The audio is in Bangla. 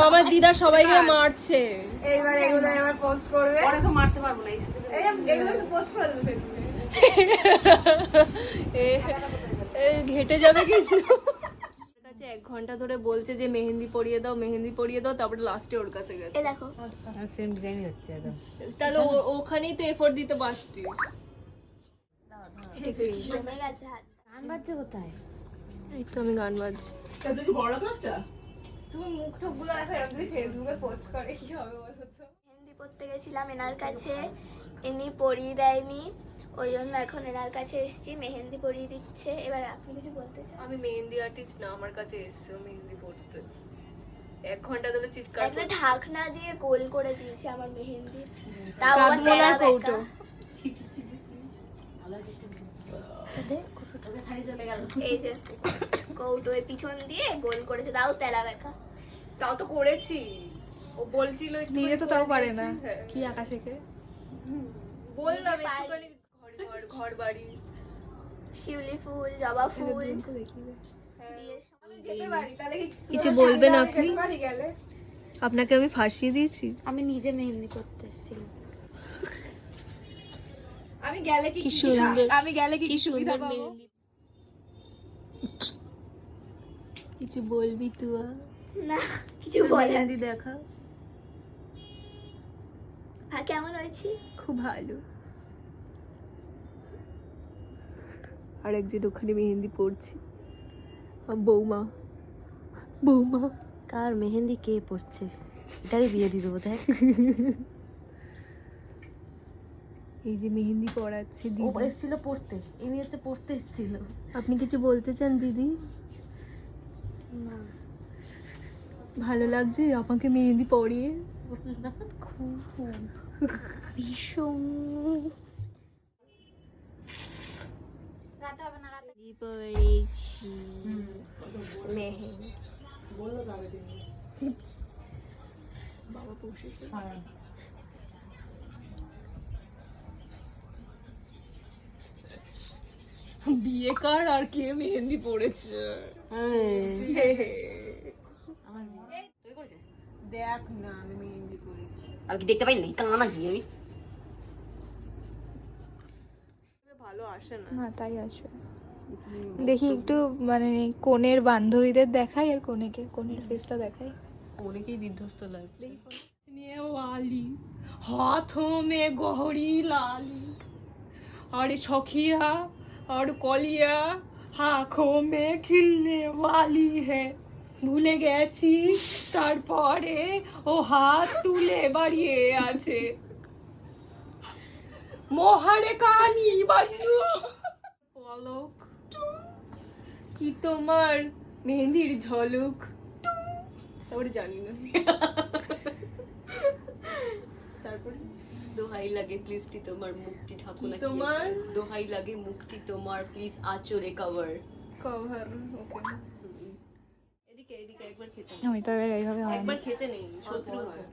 আমার দিদা সবাইকে মারছে। এইবার এগুলো এবার পোস্ট করবে। পরে তো মারতে পারব না এই শুধু এই- এগুলো পোস্ট করে দেবে ফেসবুকে এ- এ, ঘেটে যাবে কিন্তু। কাছে এক ঘণ্টা ধরে বলছে যে মেহেন্দি পরিয়ে দাও মেহেন্দি পরিয়ে দাও তারপরে লাস্টে ওর কাছে গেছে। এ দেখো। সেম ডিজাইনই হচ্ছে একদম। তাহলে ও- ওখানেই তো এফোর্ট দিতে পারতিস। গান বাজছে কোথায়? এই তো আমি গান বাজছি। তুমি মুখ ঠোকগুলো রাখো এরকম যদি ফেসবুকে পোস্ট করে কি হবে বলো তো? মেহেন্দি পড়তে গেছিলাম এনার কাছে এনি পরিয়ে দেয়নি ওই জন্য এখন এনার কাছে এসেছি মেহেন্দি পরিয়ে দিচ্ছে। এবার আপনি কিছু বলতে চান? আমি মেহেন্দি আর্টিস্ট না আমার কাছে এসছে মেহেন্দি পড়তে। এক ঘণ্টা ধরে চিৎকার একটা। ঢাকনা দিয়ে গোল করে দিয়েছে আমার মেহেন্দি। তাও আবার তেরা বেঁকা। ওকে শাড়ি চলে গেল এই যে কৌটো পিছন দিয়ে গোল করেছে তাও তেরা বেঁকা। তাও তো করেছি। ও বলছিল নিজে তো তাও পারে না। হ্যাঁ। কি আঁকা শেখে বললাম নিজে পারি। একটুখানি ঘর ঘর ঘর বাড়ি। শিউলি ফুল জবা ফুল। যেতে পারি তাহলে কিছু বলবেন আপনি? গেলে? আপনাকে আমি ফাঁসিয়ে দিয়েছি। আমি নিজে মেহেন্দি করতে এসেছিলাম। আমি গেলে কি সুন্দর। আমি গেলে কি সুবিধা পাবো? কিছু বলবি তুয়া না কিছু দেখা। কেমন হয়েছি? খুব ভালো। আর একজন ওখানে মেহেন্দি পড়ছি বৌমা। বৌমা। কার মেহেন্দি কে পড়ছে এটারই বিয়ে দিয়ে দেবো দেখ। এই যে মেহেন্দি পড়াচ্ছে ও এসেছিল পড়তে ইনি হচ্ছে পড়তে এসেছিল। আপনি কিছু বলতে চান দিদি? ভালো লাগছে আমাকে মেহেন্দি পরিয়ে? ভীষণ। মেহেন্দি পড়েছি মেহেন্দি। বাবা বসেছে। বিয়ে কার আর কে মেহেন্দি পড়েছে দেখ না আমি মেহেন্দি পড়েছি আমি কি দেখতে পাই নাই কানা কি আমি ভালো আসে না। হ্যাঁ তাই আসবে দেখি একটু মানে কোণের বান্ধবীদের দেখাই আর কোনেকে কোণের ফেসটা দেখাই। কোনেকেই বিধ্বস্ত লাগছে। নিয়ে নেওয়ালি হাত মে গহরি লালি। আরে সখিয়া और কলিয়া হাঁখো মে খিলনে ওয়ালি হ্যাঁ ভুলে গেছি তারপরে ও হাত তুলে বাড়িয়ে আছে মহারে কানি বাড়িও পলক। কি তোমার মেহেন্দির ঝলক? তারপরে জানি না। তারপরে? দোহাই লাগে প্লিজ টি তোমার মুক্তি ঠাকুর না তোমার? দোহাই লাগে মুক্তি তোমার প্লিজ আঁচড়ে কভার কভার ওকে এদিকে এদিকে একবার খেতে। আমি তো এবার এইভাবে হয় একবার খেতে নেই শত্রু হয়।